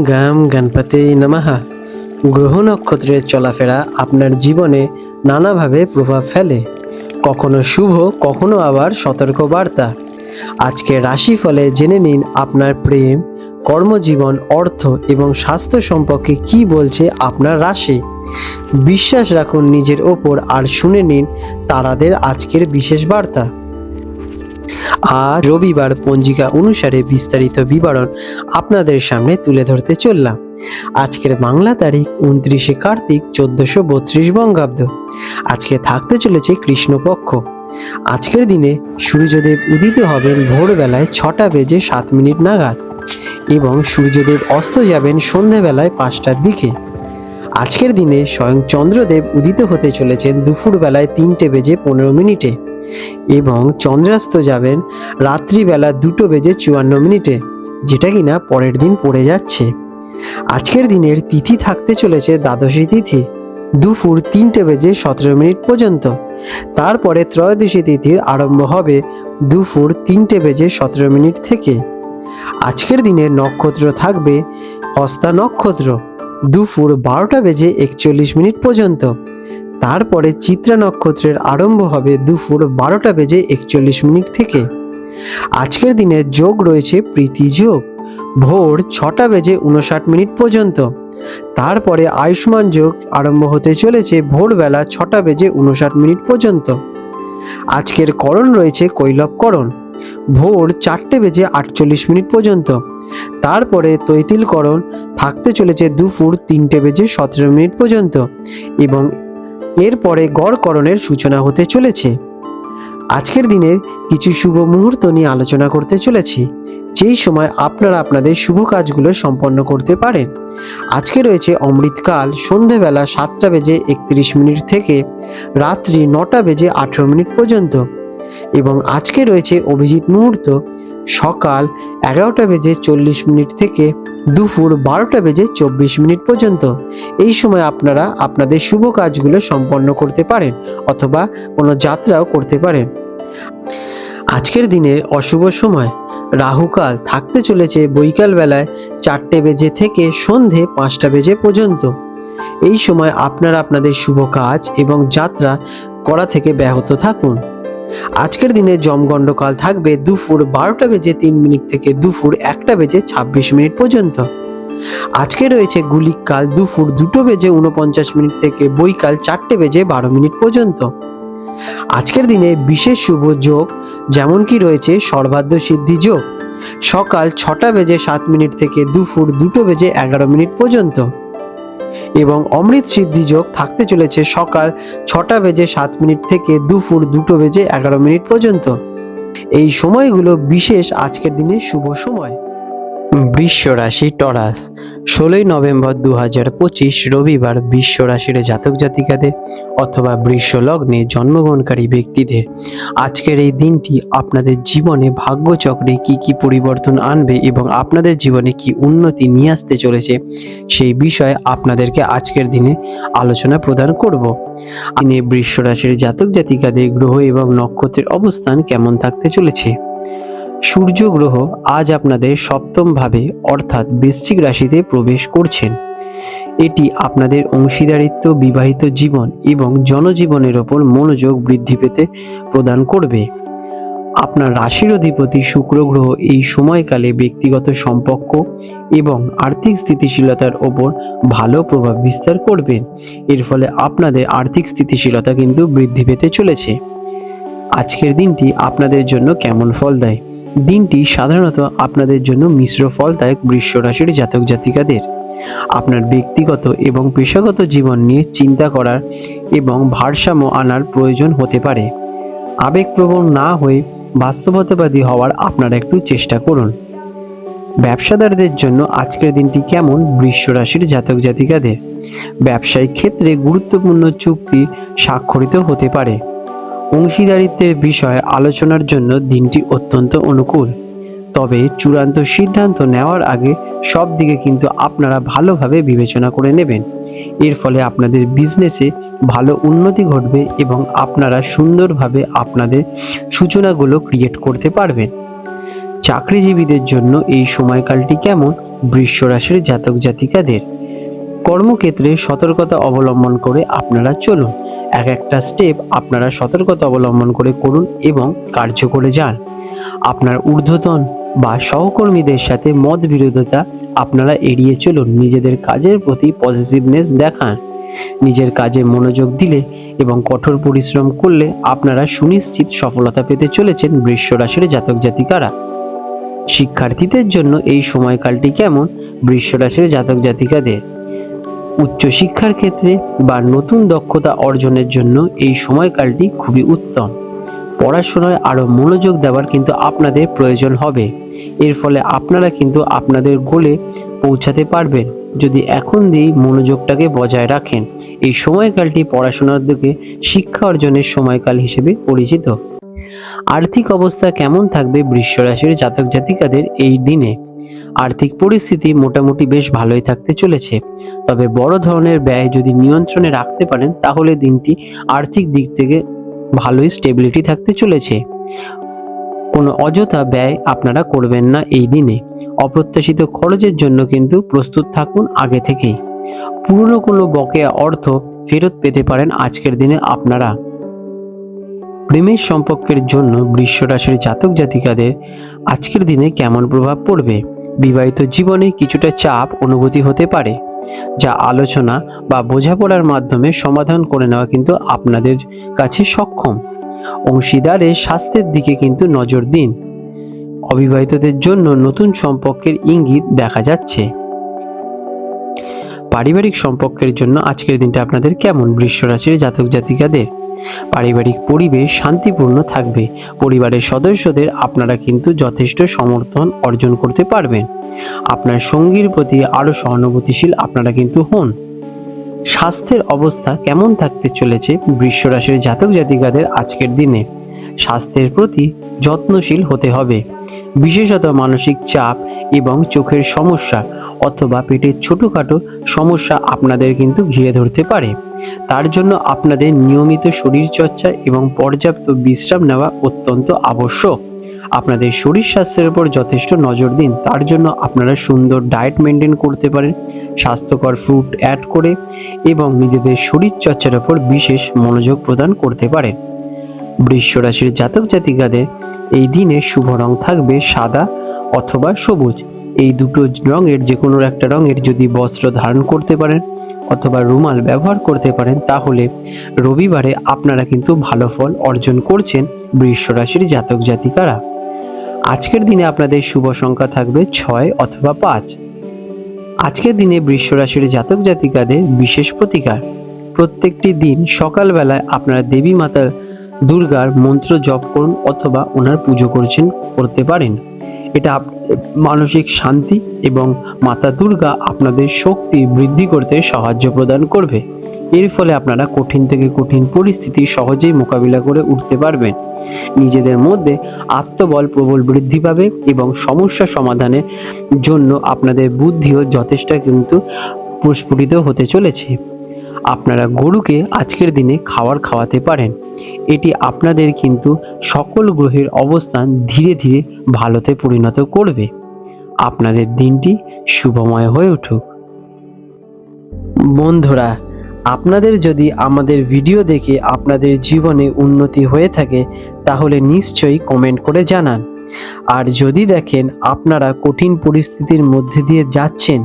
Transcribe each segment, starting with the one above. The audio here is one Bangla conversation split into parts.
গাম গণপতি নমাহা গ্রহ নক্ষত্রের চলাফেরা আপনার জীবনে নানাভাবে প্রভাব ফেলে। কখনো শুভ, কখনো আবার সতর্ক বার্তা। আজকে রাশিফলে জেনে নিন আপনার প্রেম, কর্মজীবন, অর্থ এবং স্বাস্থ্য সম্পর্কে কি বলছে আপনার রাশি। বিশ্বাস রাখুন নিজের ওপর আর শুনে নিন তারাদের আজকের বিশেষ বার্তা। আজ রবিবার পঞ্জিকা অনুসারে বিস্তারিত বিবরণ আপনাদের সামনে তুলে ধরতে চললাম। আজকের বাংলা তারিখ উনত্রিশে কার্তিক চোদ্দশো বত্রিশ বঙ্গাব্দ। আজকে থাকতে চলেছে কৃষ্ণপক্ষ। আজকের দিনে সূর্যদেব উদিত হবেন ভোরবেলায় ছটা বেজে সাত মিনিট নাগাদ এবং সূর্যদেব অস্ত যাবেন সন্ধেবেলায় পাঁচটার দিকে। আজকের দিনে স্বয়ং চন্দ্রদেব উদিত হতে চলেছেন দুপুরবেলায় তিনটে বেজে পনেরো মিনিটে এবং চন্দ্রাস্ত যাবেন রাত্রিবেলা দুটো বেজে চুয়ান্ন মিনিটে, যেটা কিনা পরের দিন পড়ে যাচ্ছে। আজকের দিনের তিথি থাকতে চলেছে দ্বাদশী তিথি, দুপুর তিনটে বেজে সতেরো মিনিট পর্যন্ত। তারপরে ত্রয়োদশী তিথির আরম্ভ হবে দুপুর তিনটে বেজে সতেরো মিনিট থেকে। আজকের দিনের নক্ষত্র থাকবে হস্তা নক্ষত্র। দুপুর বারোটা বেজে একচল্লিশ মিনিট পর্যন্ত। তারপরে চিত্রা নক্ষত্রের আরম্ভ হবে দুপুর বারোটা বেজে একচল্লিশ মিনিট থেকে। আজকের দিনে যোগ রয়েছে প্রীতি যোগ। ভোর ছটা বেজে উনষাট মিনিট পর্যন্ত। তারপরে আয়ুষ্মান যোগ আরম্ভ হতে চলেছে ভোরবেলা ছটা বেজে উনষাট মিনিট পর্যন্ত। আজকের করণ রয়েছে কৈলবকরণ ভোর চারটে বেজে আটচল্লিশ মিনিট পর্যন্ত। তারপরে তৈতিলকরণ থাকতে চলেছে দুপুর তিনটে বেজে সতেরো মিনিট পর্যন্ত এবং এরপরে গড়করণের সূচনা হতে চলেছে। আজকের দিনের কিছু শুভ মুহূর্ত নিয়ে আলোচনা করতে চলেছি। যেই সময় আপনারা আপনাদের শুভ কাজগুলো সম্পন্ন করতে পারেন। আজকে রয়েছে অমৃতকাল, সন্ধেবেলা সাতটা বেজে একত্রিশ মিনিট থেকে রাত্রি নটা বেজে আঠেরো মিনিট পর্যন্ত এবং আজকে রয়েছে অভিজিৎ মুহূর্ত সকাল এগারোটা বেজে চল্লিশ মিনিট থেকে দুপুর বারোটা বেজে চব্বিশ মিনিট পর্যন্ত। এই সময় আপনারা আপনাদের শুভ কাজগুলো সম্পন্ন করতে পারেন অথবা কোনো যাত্রাও করতে পারেন। আজকের দিনের অশুভ সময়। রাহুকাল থাকতে চলেছে বৈকাল বেলায় চারটে বেজে থেকে সন্ধে পাঁচটা বেজে পর্যন্ত। এই সময় আপনারা আপনাদের শুভ কাজ এবং যাত্রা করা থেকে ব্যাহত থাকুন। আজকের দিনে জমগণ্ডকাল থাকবে দুপুর বারোটা বেজে তিন মিনিট থেকে দুপুর একটা বেজে ছাব্বিশ মিনিট পর্যন্ত। আজকে রয়েছে গুলিক কাল দুপুর দুটো বেজে উনপঞ্চাশ মিনিট থেকে বৈকাল চারটে বেজে বারো মিনিট পর্যন্ত। আজকের দিনে বিশেষ শুভ যোগ যেমন কি রয়েছে সর্বাধ্য সিদ্ধি যোগ। সকাল ছটা বেজে সাত মিনিট থেকে দুপুর দুটো বেজে এগারো মিনিট পর্যন্ত। এবং অমৃত সিদ্ধি যোগ থাকতে চলেছে সকাল ছটা বেজে সাত মিনিট থেকে দুপুর দুটো বেজে এগারো মিনিট পর্যন্ত। এই সময়গুলো বিশেষ আজকের দিনে শুভ সময়। বৃশ্য রাশি টরাস। ষোলোই নভেম্বর দু হাজার পঁচিশ রবিবার বৃশ্য রাশির জাতক জাতিকাদের অথবা বৃশ্য লগ্নে জন্মগ্রহণকারী ব্যক্তিদের। আজকের এই দিনটি আপনাদের জীবনে ভাগ্যচক্রে কি কি পরিবর্তন আনবে এবং আপনাদের জীবনে কি উন্নতি নিয়ে আসতে চলেছে, সেই বিষয়ে আপনাদেরকে আজকের দিনে আলোচনা প্রদান করব। দিনে বৃশ্য রাশির জাতক জাতিকাদের গ্রহ এবং নক্ষত্রের অবস্থান কেমন থাকতে চলেছে? সূর্য গ্রহ আজ আপনাদের সপ্তম ভাবে, অর্থাৎ বৃশ্চিক রাশিতে প্রবেশ করছেন। এটি আপনাদের অংশীদারিত্ব, বিবাহিত জীবন এবং জনজীবনের ওপর মনোযোগ বৃদ্ধি পেতে প্রদান করবে। আপনার রাশির অধিপতি শুক্র গ্রহ এই সময়কালে ব্যক্তিগত সম্পর্ক এবং আর্থিক স্থিতিশীলতার ওপর ভালো প্রভাব বিস্তার করবেন এর ফলে আপনাদের আর্থিক স্থিতিশীলতা কিন্তু বৃদ্ধি পেতে চলেছে। আজকের দিনটি আপনাদের জন্য কেমন ফল দেয় দিনটি সাধারণত আপনাদের জন্য মিশ্র ফলদায়ক বৃশ্য রাশির জাতক জাতিকাদের। আপনার ব্যক্তিগত এবং পেশাগত জীবন নিয়ে চিন্তা করার এবং ভারসাম্য আনার প্রয়োজন হতে পারে। আবেগপ্রবণ না হয়ে বাস্তবতাবাদী হওয়ার আপনারা একটু চেষ্টা করুন। ব্যবসাদারদের জন্য আজকের দিনটি কেমন বৃশ্য রাশির জাতক জাতিকাদের? ব্যবসায়িক ক্ষেত্রে গুরুত্বপূর্ণ চুক্তি স্বাক্ষরিত হতে পারে। অংশীদারিত্বের বিষয়ে আলোচনার জন্য দিনটি অত্যন্ত অনুকূল। তবে চূড়ান্ত সিদ্ধান্ত নেওয়ার আগে সব দিকে কিন্তু আপনারা ভালোভাবে বিবেচনা করে নেবেন। এর ফলে আপনাদের বিজনেসে ভালো উন্নতি ঘটবে এবং আপনারা সুন্দরভাবে আপনাদের সূচনাগুলো ক্রিয়েট করতে পারবেন। চাকরিজীবীদের জন্য এই সময়কালটি কেমন? রাশির জাতক জাতিকাদের কর্মক্ষেত্রে সতর্কতা অবলম্বন করে আপনারা চলুন। এক একটা স্টেপ আপনারা সতর্কতা অবলম্বন করে করুন এবং কার্য করে যান। আপনার ঊর্ধ্বতন বা সহকর্মীদের সাথে মত বিরোধতা আপনারা এড়িয়ে চলুন, নিজেদের কাজের প্রতি পজিটিভনেস দেখান। নিজের কাজে মনোযোগ দিলে এবং কঠোর পরিশ্রম করলে আপনারা সুনিশ্চিত সফলতা পেতে চলেছেন বৃষ রাশির জাতক জাতিকারা। শিক্ষার্থীদের জন্য এই সময়কালটি কেমন? বৃষ রাশির জাতক জাতিকাদের। উচ্চশিক্ষার ক্ষেত্রে বা নতুন দক্ষতা অর্জনের জন্য এই সময়কালটি খুবই উত্তম। পড়াশোনায় আরও মনোযোগ দেওয়ার কিন্তু আপনাদের প্রয়োজন হবে। এর ফলে আপনারা কিন্তু আপনাদের গোলে পৌঁছাতে পারবেন। যদি এখন দিয়েই মনোযোগটাকে বজায় রাখেন, এই সময়কালটি পড়াশোনার দিকে শিক্ষা অর্জনের সময়কাল হিসেবে পরিচিত। আর্থিক অবস্থা কেমন থাকবে বৃষ রাশির জাতক জাতিকাদের এই দিনে? আর্থিক পরিস্থিতি মোটামুটি বেশ ভালোই থাকতে চলেছে। তবে বড় ধরনের ব্যয় যদি নিয়ন্ত্রণে রাখতে পারেন, তাহলে দিনটি আর্থিক দিক থেকে ভালোই স্টেবিলিটি থাকতে চলেছে। কোনো অযথা ব্যয় আপনারা করবেন না এই দিনে। অপ্রত্যাশিত খরচের জন্য কিন্তু প্রস্তুত থাকুন আগে থেকেই। পুরনো কোনো বকেয়া অর্থ ফেরত পেতে পারেন আজকের দিনে আপনারা। প্রেমের সম্পর্কের জন্য বৃষ রাশির জাতক জাতিকাদের আজকের দিনে কেমন প্রভাব পড়বে? বিবাহিত জীবনে কিছুটা চাপ অনুভূতি হতে পারে, যা আলোচনা বা বোঝাপড়ার মাধ্যমে সমাধান করে নেওয়া কিন্তু আপনাদের কাছে সক্ষম। অংশীদারের স্বাস্থ্যের দিকে কিন্তু নজর দিন। অবিবাহিতদের জন্য নতুন সম্পর্কের ইঙ্গিত দেখা যাচ্ছে। পারিবারিক সম্পর্কের জন্য আজকের দিনটা আপনাদের কেমন? বৃষ রাশির জাতক জাতিকাদের। পারিবারিক পরিবেশ শান্তিপূর্ণ থাকবে। পরিবারের সদস্যদের আপনারা কিন্তু যথেষ্ট সমর্থন অর্জন করতে পারবেন। আপনার সঙ্গীর প্রতি আরও সহানুভূতিশীল আপনারা কিন্তু হন। স্বাস্থ্যের অবস্থা কেমন থাকতে চলেছে বৃষ রাশির জাতক জাতিকাদের আজকের দিনে? স্বাস্থ্যের প্রতি যত্নশীল হতে হবে। বিশেষত মানসিক চাপ এবং চোখের সমস্যা অথবা পেটের ছোটোখাটো সমস্যা আপনাদের কিন্তু ঘিরে ধরতে পারে। তার জন্য আপনাদের নিয়মিত শরীরচর্চা এবং পর্যাপ্ত বিশ্রাম নেওয়া অত্যন্ত আবশ্যক। আপনাদের শরীর স্বাস্থ্যের উপর যথেষ্ট নজর দিন, তার জন্য আপনারা সুন্দর ডায়েট মেনটেন করতে পারেন, স্বাস্থ্যকর ফ্রুট অ্যাড করে এবং নিজেদের শরীর চর্চার উপর বিশেষ মনোযোগ প্রদান করতে পারেন। বৃষ রাশির জাতক জাতিকাদের এই দিনে শুভ রং থাকবে সাদা অথবা সবুজ। এই দুটো রঙের যে কোনো একটা রঙের যদি বস্ত্র ধারণ করতে পারেন অথবা রুমাল ব্যবহার করতে পারেন, তাহলে রবিবারে আপনারা কিন্তু ভালো ফল অর্জন করছেন বৃষ রাশির জাতক জাতিকারা। আজকের দিনে আপনাদের শুভ সংখ্যা থাকবে ছয় অথবা পাঁচ। আজকের দিনে বৃষ রাশির জাতক জাতিকাদের বিশেষ প্রতিকার। প্রত্যেকটি দিন সকালবেলায় আপনারা দেবী মাতার দুর্গার মন্ত্র জপ করুন অথবা ওনার পুজো করছেন, করতে পারেন। এটা মানসিক শান্তি এবং মাতা দুর্গা আপনাদের শক্তি বৃদ্ধি করতে সাহায্য প্রদান করবে। এর ফলে আপনারা কঠিন থেকে কঠিন পরিস্থিতি সহজেই মোকাবিলা করে উঠতে পারবেন। নিজেদের মধ্যে আত্মবল প্রবল বৃদ্ধি পাবে এবং সমস্যা সমাধানের জন্য আপনাদের বুদ্ধিও যথেষ্ট কিন্তু প্রস্ফুটিত হতে চলেছে। আপনারা গরুকে আজকের দিনে খাবার খাওয়াতে পারেন। এটি আপনাদের কিন্তু সকল গ্রহের অবস্থান ধীরে ধীরে ভালোতে পরিণত করবে। আপনাদের দিনটি শুভময় হয়ে উঠুক। বন্ধুরা, আপনাদের যদি আমাদের ভিডিও দেখে আপনাদের জীবনে উন্নতি হয়ে থাকে, তাহলে নিশ্চয়ই কমেন্ট করে জানান। আর যদি দেখেন আপনারা কঠিন পরিস্থিতির মধ্যে দিয়ে যাচ্ছেন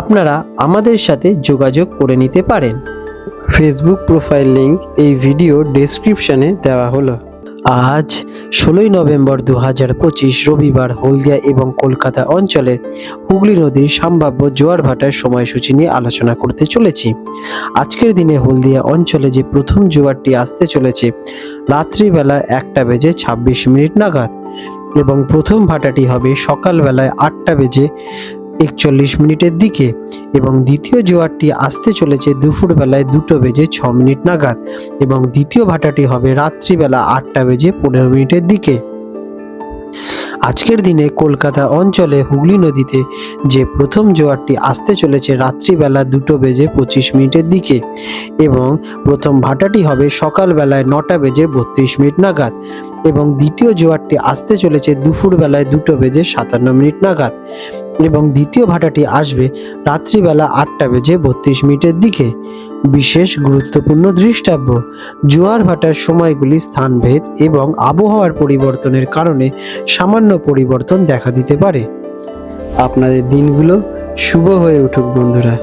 আপনারা আমাদের সাথে যোগাযোগ করে নিতে পারেন। ফেসবুক প্রোফাইল লিংক এই ভিডিও ডেসক্রিপশনে দেওয়া হলো। আজ ষোলোই নভেম্বর দু হাজার পঁচিশ রবিবার হলদিয়া এবং কলকাতা অঞ্চলের হুগলি নদীর সম্ভাব্য জোয়ার ভাটার সময়সূচি নিয়ে আলোচনা করতে চলেছি। আজকের দিনে হলদিয়া অঞ্চলে যে প্রথম জোয়ারটি আসতে চলেছে, রাত্রিবেলা একটা বেজে ছাব্বিশ মিনিট নাগাদ এবং প্রথম ভাটাটি হবে সকালবেলায় আটটা বেজে একচল্লিশ মিনিটের দিকে এবং দ্বিতীয় জোয়ারটি আসতে চলেছে দুপুরবেলায় দুটো বেজে ছ মিনিট নাগাদ এবং দ্বিতীয় ভাটাটি হবে রাত্রিবেলা আটটা বেজে পনেরো মিনিটের দিকে। আজকের দিনে কলকাতা অঞ্চলে হুগলি নদীতে যে প্রথম জোয়ারটি আসতে চলেছে রাত্রিবেলা দুটো বেজে পঁচিশ মিনিটের দিকে এবং প্রথম ভাটাটি হবে সকালবেলায় নটা বেজে বত্রিশ মিনিট নাগাদ এবং দ্বিতীয় জোয়ারটি আসতে চলেছে দুপুরবেলায় দুটো বেজে সাতান্ন মিনিট নাগাদ। এবং দ্বিতীয় ভাটাটি আসবে রাত্রিবেলা আটটা বেজে বত্রিশ মিনিটের দিকে। বিশেষ গুরুত্বপূর্ণ দৃষ্টাব্য, জোয়ার ভাটার সময়গুলি স্থানভেদ এবং আবহাওয়ার পরিবর্তনের কারণে সামান্য পরিবর্তন দেখা দিতে পারে। আপনাদের দিনগুলো শুভ হয়ে উঠুক বন্ধুরা।